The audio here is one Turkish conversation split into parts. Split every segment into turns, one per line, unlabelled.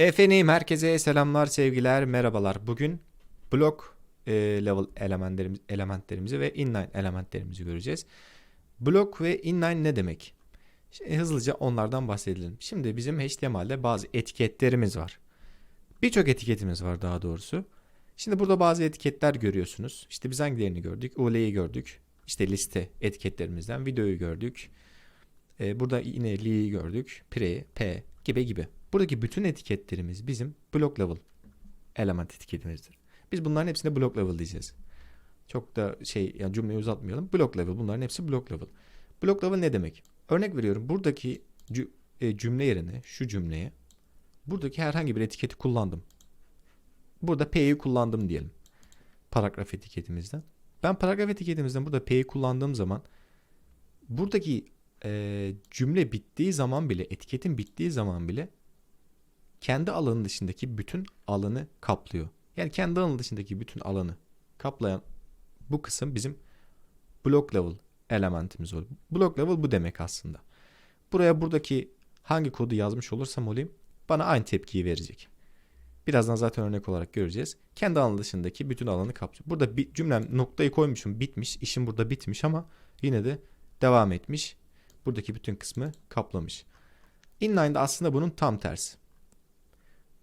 Efendim herkese selamlar, sevgiler, merhabalar. Bugün blok e, level elementlerimiz, elementlerimizi ve inline elementlerimizi göreceğiz. Blok ve inline ne demek? Şimdi hızlıca onlardan bahsedelim. Şimdi bizim HTML'de bazı etiketlerimiz var. Birçok etiketimiz var daha doğrusu. Şimdi burada bazı etiketler görüyorsunuz. İşte biz hangilerini gördük? UL'yi gördük. İşte liste etiketlerimizden videoyu gördük. E, burada yine li'yi gördük. Pre, p gibi gibi. Buradaki bütün etiketlerimiz bizim block level element etiketimizdir. Biz bunların hepsine block level diyeceğiz. Çok da şey yani cümleyi uzatmayalım. Block level bunların hepsi block level. Block level ne demek? Örnek veriyorum buradaki e, cümle yerine şu cümleye buradaki herhangi bir etiketi kullandım. Burada P'yi kullandım diyelim. Paragraf etiketimizden. Ben paragraf etiketimizden burada P'yi kullandığım zaman buradaki e, cümle bittiği zaman bile etiketin bittiği zaman bile kendi alanı dışındaki bütün alanı kaplıyor. Yani kendi alanı dışındaki bütün alanı kaplayan bu kısım bizim block level elementimiz oluyor. Block level bu demek aslında. Buraya buradaki hangi kodu yazmış olursam olayım bana aynı tepkiyi verecek. Birazdan zaten örnek olarak göreceğiz. Kendi alanı dışındaki bütün alanı kaplıyor. Burada bir cümlem noktayı koymuşum bitmiş. işim burada bitmiş ama yine de devam etmiş. Buradaki bütün kısmı kaplamış. Inline'da aslında bunun tam tersi.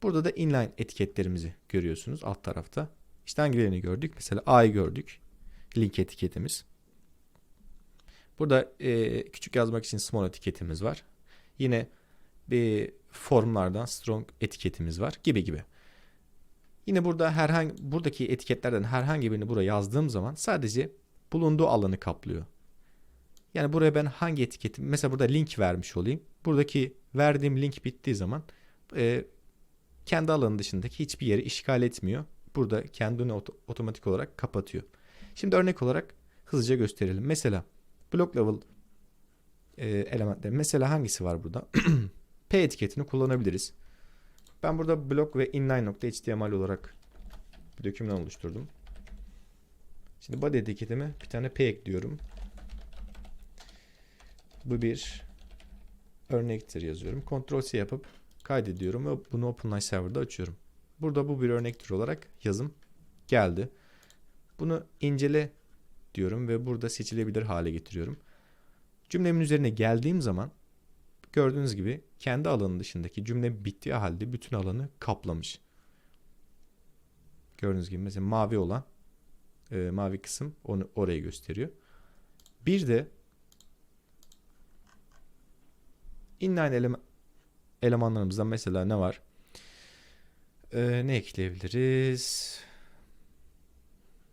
Burada da inline etiketlerimizi görüyorsunuz alt tarafta. İşte hangilerini gördük? Mesela A'yı gördük. Link etiketimiz. Burada e, küçük yazmak için small etiketimiz var. Yine bir formlardan strong etiketimiz var gibi gibi. Yine burada herhangi buradaki etiketlerden herhangi birini buraya yazdığım zaman sadece bulunduğu alanı kaplıyor. Yani buraya ben hangi etiketi mesela burada link vermiş olayım. Buradaki verdiğim link bittiği zaman e, kendi alanı dışındaki hiçbir yeri işgal etmiyor. Burada kendini oto- otomatik olarak kapatıyor. Şimdi örnek olarak hızlıca gösterelim. Mesela block level e, elementler. Mesela hangisi var burada? P etiketini kullanabiliriz. Ben burada block ve inline.html olarak bir doküman oluşturdum. Şimdi body etiketime bir tane P ekliyorum. Bu bir örnektir yazıyorum. Ctrl C yapıp kaydediyorum ve bunu OpenLine Server'da açıyorum. Burada bu bir örnektir olarak yazım geldi. Bunu incele diyorum ve burada seçilebilir hale getiriyorum. Cümlemin üzerine geldiğim zaman gördüğünüz gibi kendi alanı dışındaki cümle bittiği halde bütün alanı kaplamış. Gördüğünüz gibi mesela mavi olan e, mavi kısım onu orayı gösteriyor. Bir de inline eleme, elemanlarımızdan mesela ne var? Ee, ne ekleyebiliriz?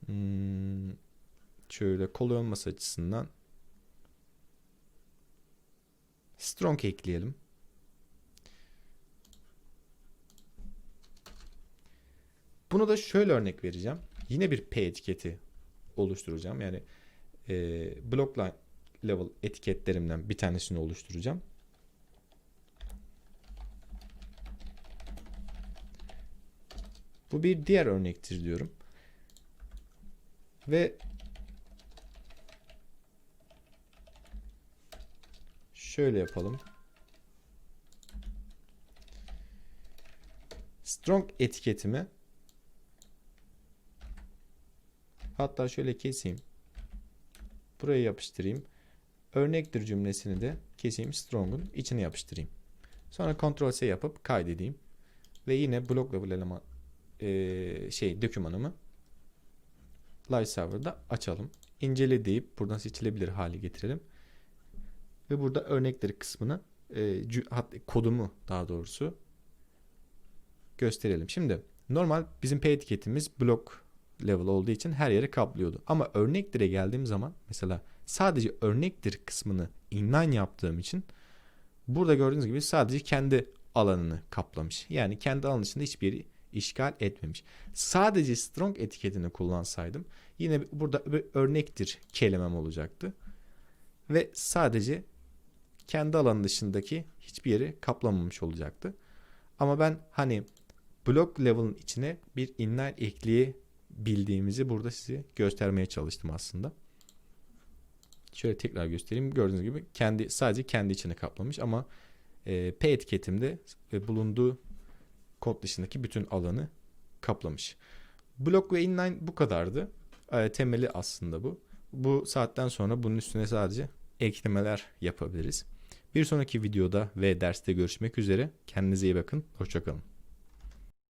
Hmm, şöyle kolay olması açısından strong ekleyelim. Bunu da şöyle örnek vereceğim. Yine bir P etiketi oluşturacağım. Yani e, block level etiketlerimden bir tanesini oluşturacağım. Bu bir diğer örnektir diyorum. Ve şöyle yapalım. Strong etiketimi hatta şöyle keseyim. Buraya yapıştırayım. Örnektir cümlesini de keseyim strong'un içine yapıştırayım. Sonra Ctrl C yapıp kaydedeyim. Ve yine block level eleman e, şey dokümanımı Live Server'da açalım. İncele deyip buradan seçilebilir hale getirelim. Ve burada örnekleri kısmını e, kodumu daha doğrusu gösterelim. Şimdi normal bizim P etiketimiz block level olduğu için her yeri kaplıyordu. Ama örneklere geldiğim zaman mesela sadece örnektir kısmını inline yaptığım için burada gördüğünüz gibi sadece kendi alanını kaplamış. Yani kendi alanı dışında hiçbir yeri işgal etmemiş. Sadece strong etiketini kullansaydım yine burada bir örnektir kelimem olacaktı. Ve sadece kendi alanı dışındaki hiçbir yeri kaplamamış olacaktı. Ama ben hani block level'ın içine bir inline ekleyebildiğimizi burada size göstermeye çalıştım aslında. Şöyle tekrar göstereyim. Gördüğünüz gibi kendi sadece kendi içine kaplamış ama e, P etiketimde ve bulunduğu kod dışındaki bütün alanı kaplamış. Block ve inline bu kadardı. E, temeli aslında bu. Bu saatten sonra bunun üstüne sadece eklemeler yapabiliriz. Bir sonraki videoda ve derste görüşmek üzere. Kendinize iyi bakın. Hoşçakalın.